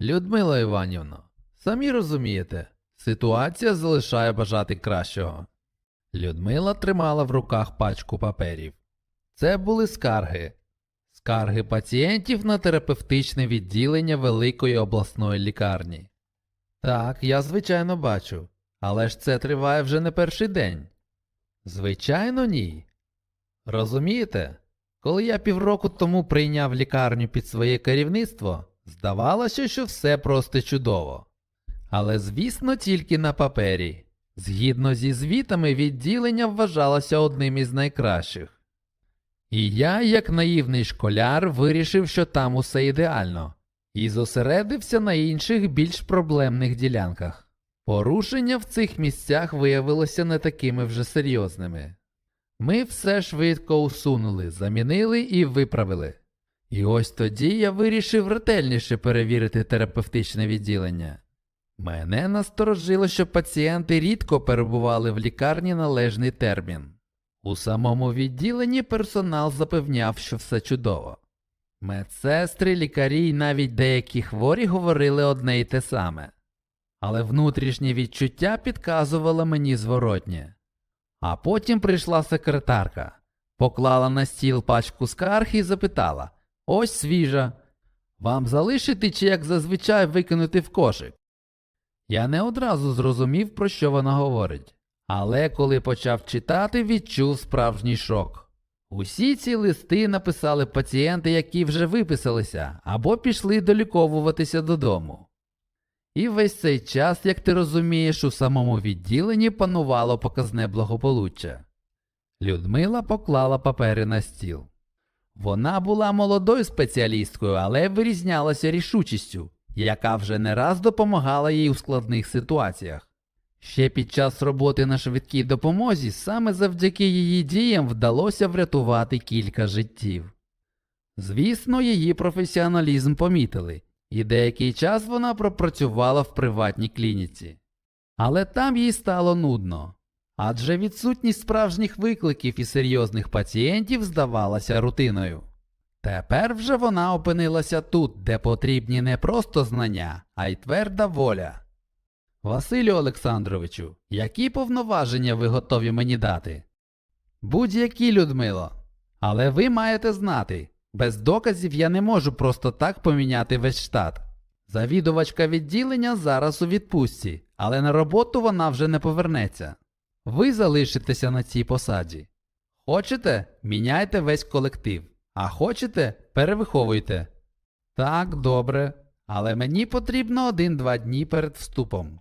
Людмила Іванівна, самі розумієте, ситуація залишає бажати кращого. Людмила тримала в руках пачку паперів. Це були скарги. Скарги пацієнтів на терапевтичне відділення Великої обласної лікарні. Так, я звичайно бачу, але ж це триває вже не перший день. Звичайно, ні. Розумієте, коли я півроку тому прийняв лікарню під своє керівництво, здавалося, що все просто чудово. Але, звісно, тільки на папері. Згідно зі звітами, відділення вважалося одним із найкращих. І я, як наївний школяр, вирішив, що там усе ідеально, і зосередився на інших більш проблемних ділянках. Порушення в цих місцях виявилося не такими вже серйозними. Ми все швидко усунули, замінили і виправили. І ось тоді я вирішив ретельніше перевірити терапевтичне відділення. Мене насторожило, що пацієнти рідко перебували в лікарні належний термін. У самому відділенні персонал запевняв, що все чудово. Медсестри, лікарі й навіть деякі хворі говорили одне й те саме. Але внутрішнє відчуття підказувало мені зворотнє. А потім прийшла секретарка, поклала на стіл пачку скарг і запитала Ось свіжа. Вам залишити чи як зазвичай викинути в кошик? Я не одразу зрозумів, про що вона говорить, але коли почав читати, відчув справжній шок. Усі ці листи написали пацієнти, які вже виписалися або пішли доліковуватися додому. І весь цей час, як ти розумієш, у самому відділенні панувало показне благополуччя. Людмила поклала папери на стіл. Вона була молодою спеціалісткою, але вирізнялася рішучістю, яка вже не раз допомагала їй у складних ситуаціях. Ще під час роботи на швидкій допомозі саме завдяки її діям вдалося врятувати кілька життів. Звісно, її професіоналізм помітили, і деякий час вона пропрацювала в приватній клініці. Але там їй стало нудно, адже відсутність справжніх викликів і серйозних пацієнтів здавалася рутиною. Тепер вже вона опинилася тут, де потрібні не просто знання, а й тверда воля. Василю Олександровичу, які повноваження ви готові мені дати? Будь-які, Людмило. Але ви маєте знати, без доказів я не можу просто так поміняти весь штат. Завідувачка відділення зараз у відпустці, але на роботу вона вже не повернеться. Ви залишитеся на цій посаді. Хочете, міняйте весь колектив, а хочете, перевиховуйте. Так, добре, але мені потрібно один-два дні перед вступом.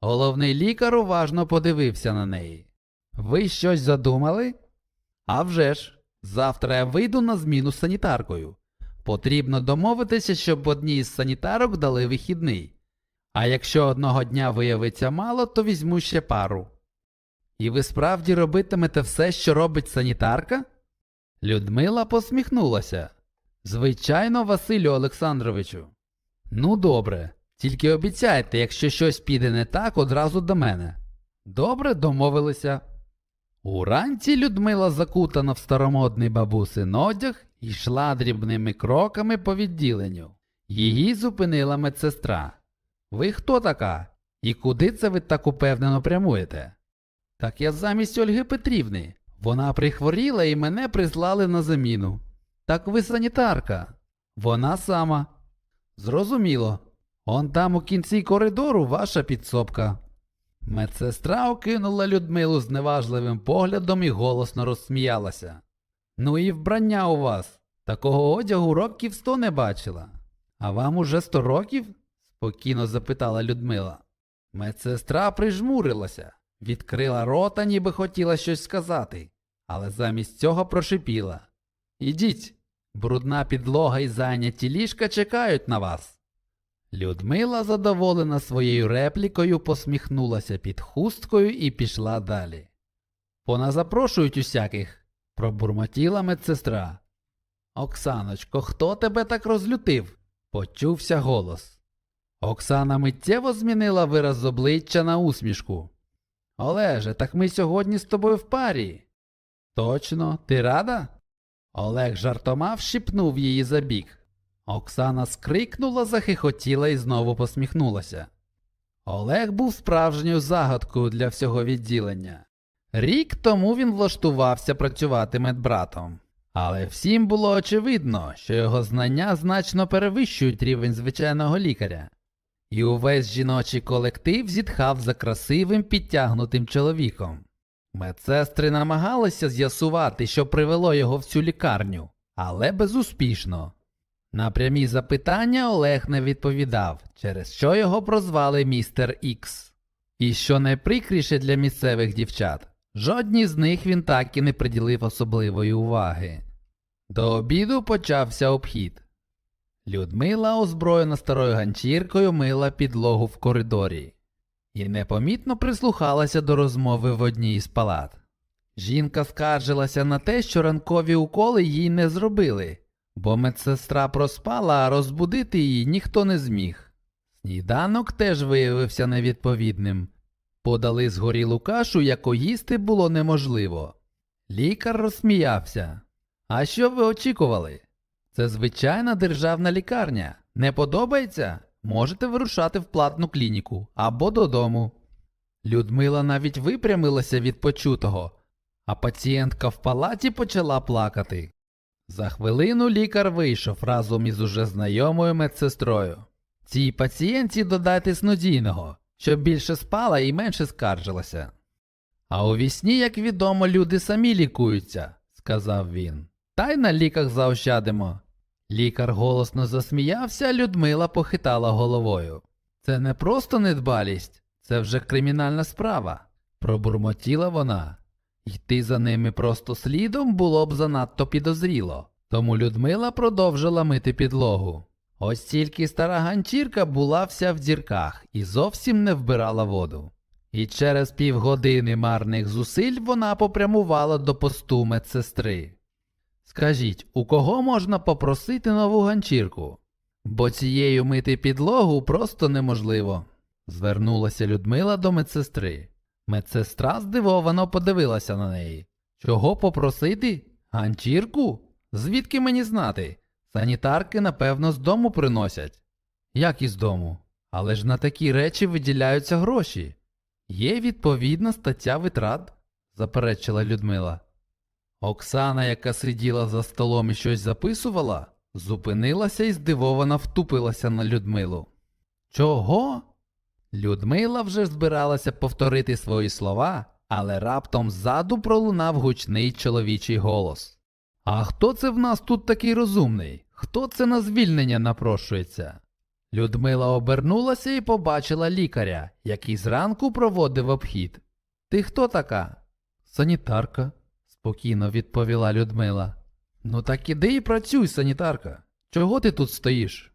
Головний лікар уважно подивився на неї. Ви щось задумали? А вже ж, завтра я вийду на зміну з санітаркою. Потрібно домовитися, щоб одній із санітарок дали вихідний. А якщо одного дня виявиться мало, то візьму ще пару. І ви справді робитимете все, що робить санітарка? Людмила посміхнулася. Звичайно, Василю Олександровичу. Ну, добре, тільки обіцяйте, якщо щось піде не так, одразу до мене. Добре, домовилися. Уранці Людмила, закутана в старомодний бабусин одяг, йшла дрібними кроками по відділенню. Її зупинила медсестра. Ви хто така? І куди це ви так упевнено прямуєте? Так я замість Ольги Петрівни. Вона прихворіла і мене прислали на заміну. Так ви санітарка. Вона сама. Зрозуміло. Он там у кінці коридору ваша підсобка. Медсестра окинула Людмилу з неважливим поглядом і голосно розсміялася. Ну і вбрання у вас. Такого одягу років сто не бачила. А вам уже сто років? спокійно запитала Людмила. Медсестра прижмурилася, відкрила рота, ніби хотіла щось сказати, але замість цього прошипіла. Ідіть, брудна підлога і зайняті ліжка чекають на вас. Людмила, задоволена своєю реплікою, посміхнулася під хусткою і пішла далі. Поназапрошують усяких, пробурмотіла медсестра. Оксаночко, хто тебе так розлютив? почувся голос. Оксана миттєво змінила вираз обличчя на усмішку. Олеже, так ми сьогодні з тобою в парі. Точно, ти рада? Олег жартома вщипнув її за бік. Оксана скрикнула, захихотіла і знову посміхнулася. Олег був справжньою загадкою для всього відділення. Рік тому він влаштувався працювати медбратом. Але всім було очевидно, що його знання значно перевищують рівень звичайного лікаря. І увесь жіночий колектив зітхав за красивим підтягнутим чоловіком. Медсестри намагалися з'ясувати, що привело його в цю лікарню, але безуспішно. На прямі запитання Олег не відповідав, через що його прозвали містер Ікс. І що найприкріше для місцевих дівчат, жодній з них він так і не приділив особливої уваги. До обіду почався обхід. Людмила, озброєна старою ганчіркою, мила підлогу в коридорі і непомітно прислухалася до розмови в одній із палат. Жінка скаржилася на те, що ранкові уколи їй не зробили, бо медсестра проспала, а розбудити її ніхто не зміг. Сніданок теж виявився невідповідним. Подали згорілу кашу, яку їсти було неможливо. Лікар розсміявся. А що ви очікували? Це звичайна державна лікарня. Не подобається? Можете вирушати в платну клініку або додому. Людмила навіть випрямилася від почутого, а пацієнтка в палаті почала плакати. За хвилину лікар вийшов разом із уже знайомою медсестрою. Цій пацієнтці додайте снодійного, щоб більше спала і менше скаржилася. А у вісні, як відомо, люди самі лікуються, сказав він. Та й на ліках заощадимо. Лікар голосно засміявся, Людмила похитала головою. Це не просто недбалість, це вже кримінальна справа, пробурмотіла вона. Йти за ними просто слідом було б занадто підозріло, тому Людмила продовжила мити підлогу. Ось тільки стара ганчірка була вся в дірках і зовсім не вбирала воду. І через півгодини марних зусиль вона попрямувала до посту медсестри. Скажіть, у кого можна попросити нову ганчірку? Бо цією мити підлогу просто неможливо. Звернулася Людмила до медсестри. Медсестра здивовано подивилася на неї. Чого попросити? Ганчірку? Звідки мені знати? Санітарки, напевно, з дому приносять. Як із дому? Але ж на такі речі виділяються гроші. Є відповідна стаття витрат, заперечила Людмила. Оксана, яка сиділа за столом і щось записувала, зупинилася і здивовано втупилася на Людмилу. Чого? Людмила вже збиралася повторити свої слова, але раптом ззаду пролунав гучний чоловічий голос. А хто це в нас тут такий розумний? Хто це на звільнення напрошується? Людмила обернулася і побачила лікаря, який зранку проводив обхід. Ти хто така? Санітарка, спокійно відповіла Людмила. Ну так іди і працюй, санітарка. Чого ти тут стоїш?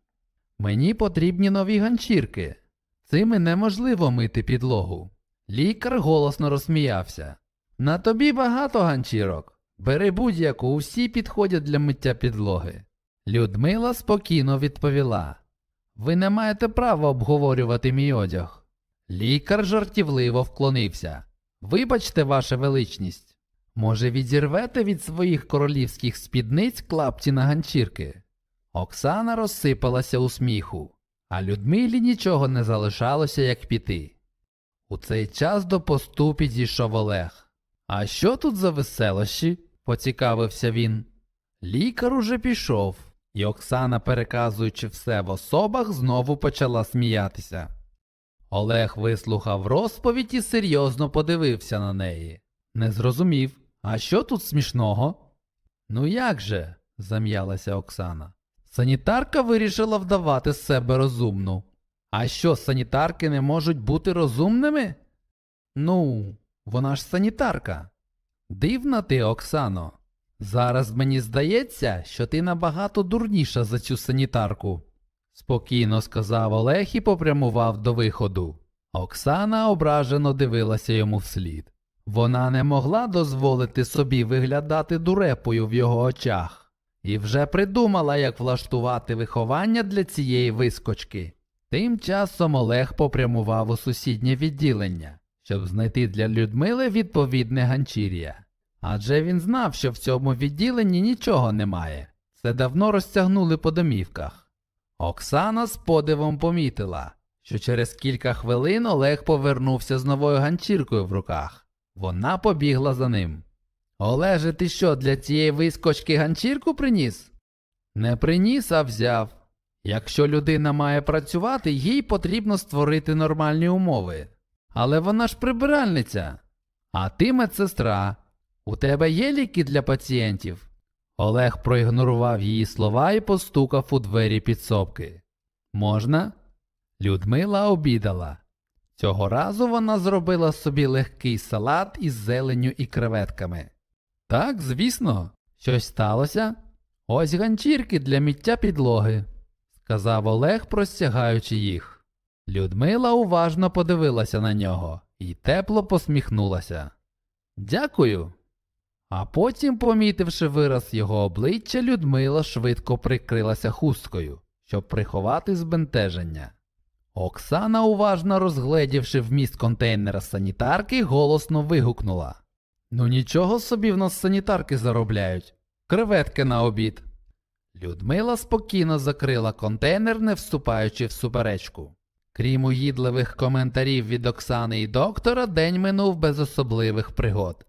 Мені потрібні нові ганчірки. Цими неможливо мити підлогу. Лікар голосно розсміявся. На тобі багато ганчірок. Бери будь-яку, усі підходять для миття підлоги. Людмила спокійно відповіла. Ви не маєте права обговорювати мій одяг. Лікар жартівливо вклонився. Вибачте, ваша величність. Може, відірвете від своїх королівських спідниць клапті на ганчірки? Оксана розсипалася у сміху, а Людмилі нічого не залишалося, як піти. У цей час до посту підійшов Олег. А що тут за веселощі? поцікавився він. Лікар уже пішов, і Оксана, переказуючи все в особах, знову почала сміятися. Олег вислухав розповідь і серйозно подивився на неї. Не зрозумів, а що тут смішного? Ну як же? зам'ялася Оксана. Санітарка вирішила вдавати з себе розумну. А що, санітарки не можуть бути розумними? Ну, вона ж санітарка. Дивна ти, Оксано. Зараз мені здається, що ти набагато дурніша за цю санітарку, спокійно сказав Олег і попрямував до виходу. Оксана ображено дивилася йому вслід. Вона не могла дозволити собі виглядати дурепою в його очах і вже придумала, як влаштувати виховання для цієї вискочки. Тим часом Олег попрямував у сусіднє відділення, щоб знайти для Людмили відповідне ганчір'я. Адже він знав, що в цьому відділенні нічого немає. все давно розтягнули по домівках. Оксана з подивом помітила, що через кілька хвилин Олег повернувся з новою ганчіркою в руках. Вона побігла за ним. Олеже, ти що, для цієї вискочки ганчірку приніс? Не приніс, а взяв. Якщо людина має працювати, їй потрібно створити нормальні умови. Але вона ж прибиральниця. А ти медсестра. У тебе є ліки для пацієнтів? Олег проігнорував її слова і постукав у двері підсобки. Можна? Людмила обідала. Цього разу вона зробила собі легкий салат із зеленню і креветками. Так, звісно, щось сталося. Ось ганчірки для миття підлоги, сказав Олег, простягаючи їх. Людмила уважно подивилася на нього і тепло посміхнулася. Дякую. А потім, помітивши вираз його обличчя, Людмила швидко прикрилася хусткою, щоб приховати збентеження. Оксана, уважно розгледівши вміст контейнера санітарки, голосно вигукнула. Ну нічого собі в нас санітарки заробляють. Креветки на обід. Людмила спокійно закрила контейнер, не вступаючи в суперечку. Крім угідливих коментарів від Оксани і доктора, день минув без особливих пригод.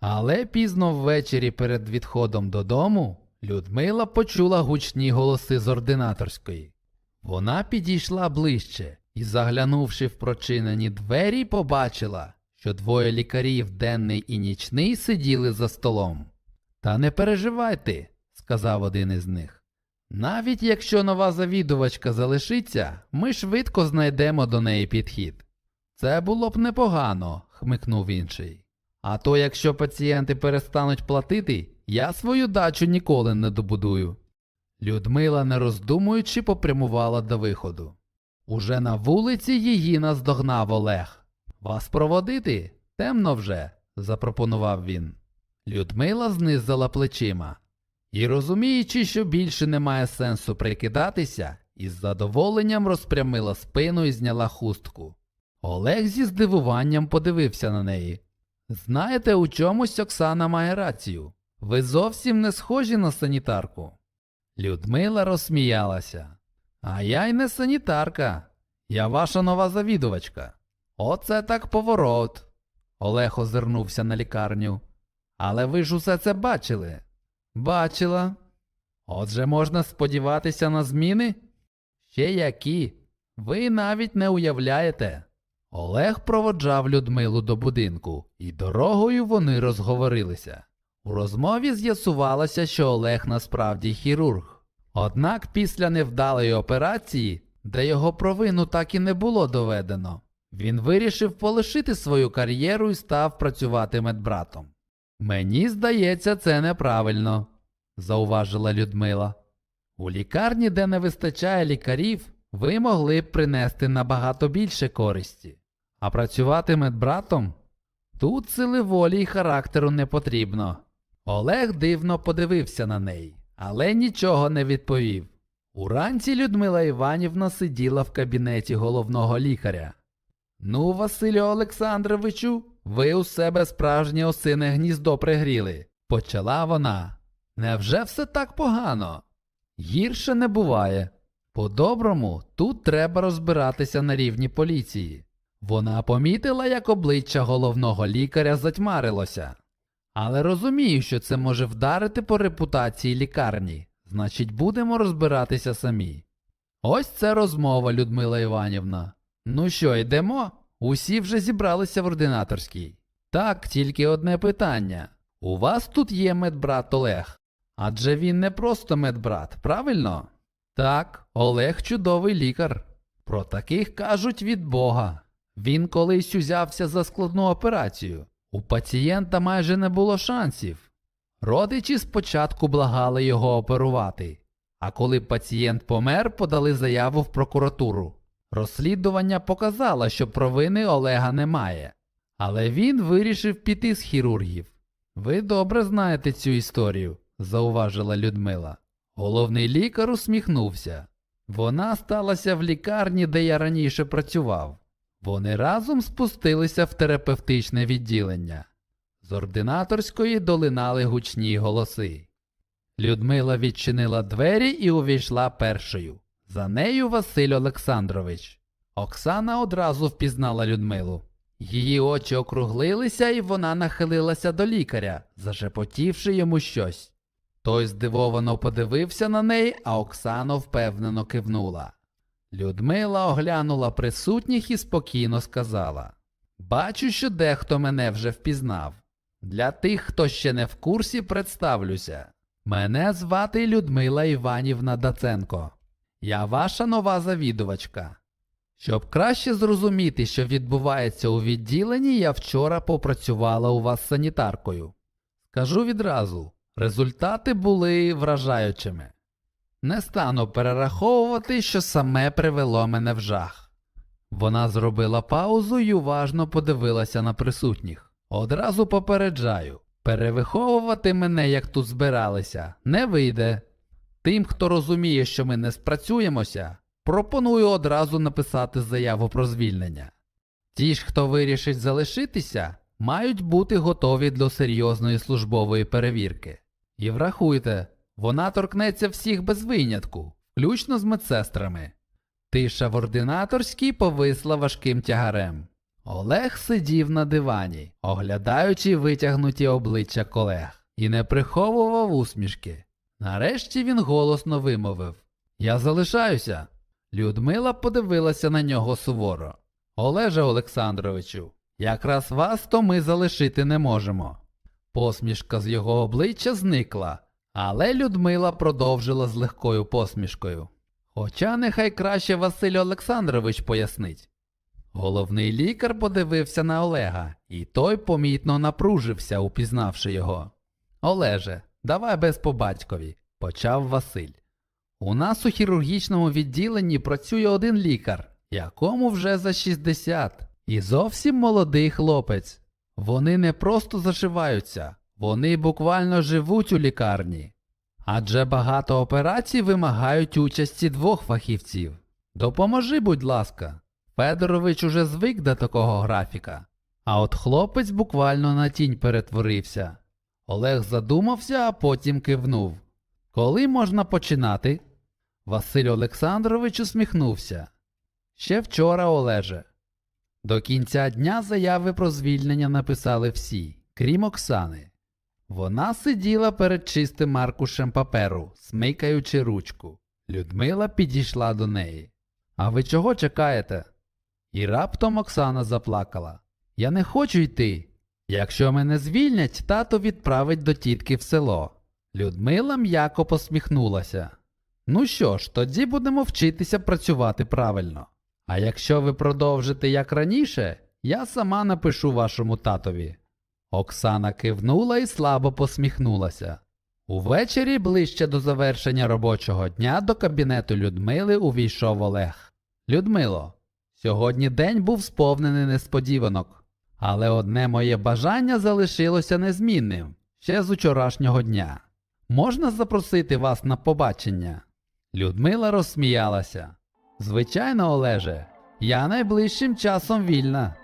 Але пізно ввечері перед відходом додому Людмила почула гучні голоси з ординаторської. Вона підійшла ближче і, заглянувши в прочинені двері, побачила, що двоє лікарів, денний і нічний, сиділи за столом. Та не переживайте, сказав один із них. Навіть якщо нова завідувачка залишиться, ми швидко знайдемо до неї підхід. Це було б непогано, хмикнув інший. А то якщо пацієнти перестануть платити, я свою дачу ніколи не добудую. Людмила, не роздумуючи, попрямувала до виходу. Уже на вулиці її наздогнав Олег. Вас проводити? Темно вже, запропонував він. Людмила знизила плечима. І розуміючи, що більше немає сенсу прикидатися, із задоволенням розпрямила спину і зняла хустку. Олег зі здивуванням подивився на неї. Знаєте, у чомусь Оксана має рацію. Ви зовсім не схожі на санітарку. Людмила розсміялася. А я й не санітарка. Я ваша нова завідувачка. Оце так поворот. Олег озирнувся на лікарню. Але ви ж усе це бачили? Бачила. Отже, можна сподіватися на зміни? Ще які? Ви навіть не уявляєте. Олег проводжав Людмилу до будинку, і дорогою вони розговорилися. У розмові з'ясувалося, що Олег насправді хірург. Однак після невдалої операції, де його провину так і не було доведено, він вирішив полишити свою кар'єру і став працювати медбратом. Мені здається, це неправильно, зауважила Людмила. У лікарні, де не вистачає лікарів, ви могли б принести набагато більше користі. А працювати медбратом? Тут сили волі й характеру не потрібно. Олег дивно подивився на неї, але нічого не відповів. Уранці Людмила Іванівна сиділа в кабінеті головного лікаря. Ну, Василю Олександровичу, ви у себе справжнє осине гніздо пригріли, почала вона. Невже все так погано? Гірше не буває. По-доброму, тут треба розбиратися на рівні поліції. Вона помітила, як обличчя головного лікаря затьмарилося. Але розумію, що це може вдарити по репутації лікарні, значить, будемо розбиратися самі. Ось це розмова, Людмила Іванівна. Ну що, йдемо? Усі вже зібралися в ординаторській. Так, тільки одне питання. У вас тут є медбрат Олег. Адже він не просто медбрат, правильно? Так, Олег чудовий лікар. Про таких кажуть від Бога. Він колись узявся за складну операцію. У пацієнта майже не було шансів. Родичі спочатку благали його оперувати, а коли пацієнт помер, подали заяву в прокуратуру. Розслідування показало, що провини Олега немає, але він вирішив піти з хірургів. Ви добре знаєте цю історію, зауважила Людмила. Головний лікар усміхнувся. Вона сталася в лікарні, де я раніше працював. Вони разом спустилися в терапевтичне відділення. З ординаторської долинали гучні голоси. Людмила відчинила двері і увійшла першою. За нею Василь Олександрович. Оксана одразу впізнала Людмилу. Її очі округлилися, і вона нахилилася до лікаря, зашепотівши йому щось. Той здивовано подивився на неї, а Оксана впевнено кивнула. Людмила оглянула присутніх і спокійно сказала: Бачу, що дехто мене вже впізнав. Для тих, хто ще не в курсі, представлюся. Мене звати Людмила Іванівна Даценко. Я ваша нова завідувачка. Щоб краще зрозуміти, що відбувається у відділенні, я вчора попрацювала у вас санітаркою. Скажу відразу, результати були вражаючими. Не стану перераховувати, що саме привело мене в жах. Вона зробила паузу і уважно подивилася на присутніх. Одразу попереджаю, перевиховувати мене, як тут збиралися, не вийде. Тим, хто розуміє, що ми не спрацюємося, пропоную одразу написати заяву про звільнення. Ті ж, хто вирішить залишитися, мають бути готові до серйозної службової перевірки. І врахуйте, вона торкнеться всіх без винятку, включно з медсестрами. Тиша в ординаторській повисла важким тягарем. Олег сидів на дивані, оглядаючи витягнуті обличчя колег, і не приховував усмішки. Нарешті він голосно вимовив Я залишаюся. Людмила подивилася на нього суворо. Олеже Олександровичу, якраз вас то ми залишити не можемо. Посмішка з його обличчя зникла, але Людмила продовжила з легкою посмішкою. Хоча нехай краще Василь Олександрович пояснить. Головний лікар подивився на Олега, і той помітно напружився, упізнавши його. Олеже, давай без побатькові, почав Василь. У нас у хірургічному відділенні працює один лікар, якому вже за 60, і зовсім молодий хлопець. Вони не просто зашиваються, вони буквально живуть у лікарні. Адже багато операцій вимагають участі двох фахівців. Допоможи, будь ласка. Федорович уже звик до такого графіка. А от хлопець буквально на тінь перетворився. Олег задумався, а потім кивнув. Коли можна починати? Василь Олександрович усміхнувся. Ще вчора, Олеже. До кінця дня заяви про звільнення написали всі, крім Оксани. Вона сиділа перед чистим аркушем паперу, смикаючи ручку. Людмила підійшла до неї. А ви чого чекаєте? І раптом Оксана заплакала. Я не хочу йти. Якщо мене звільнять, тато відправить до тітки в село. Людмила м'яко посміхнулася. Ну що ж, тоді будемо вчитися працювати правильно. А якщо ви продовжите як раніше, я сама напишу вашому татові. Оксана кивнула і слабо посміхнулася. Увечері, ближче до завершення робочого дня, до кабінету Людмили увійшов Олег. Людмило, сьогодні день був сповнений несподіванок, але одне моє бажання залишилося незмінним ще з учорашнього дня. Можна запросити вас на побачення? Людмила розсміялася. Звичайно, Олеже, я найближчим часом вільна.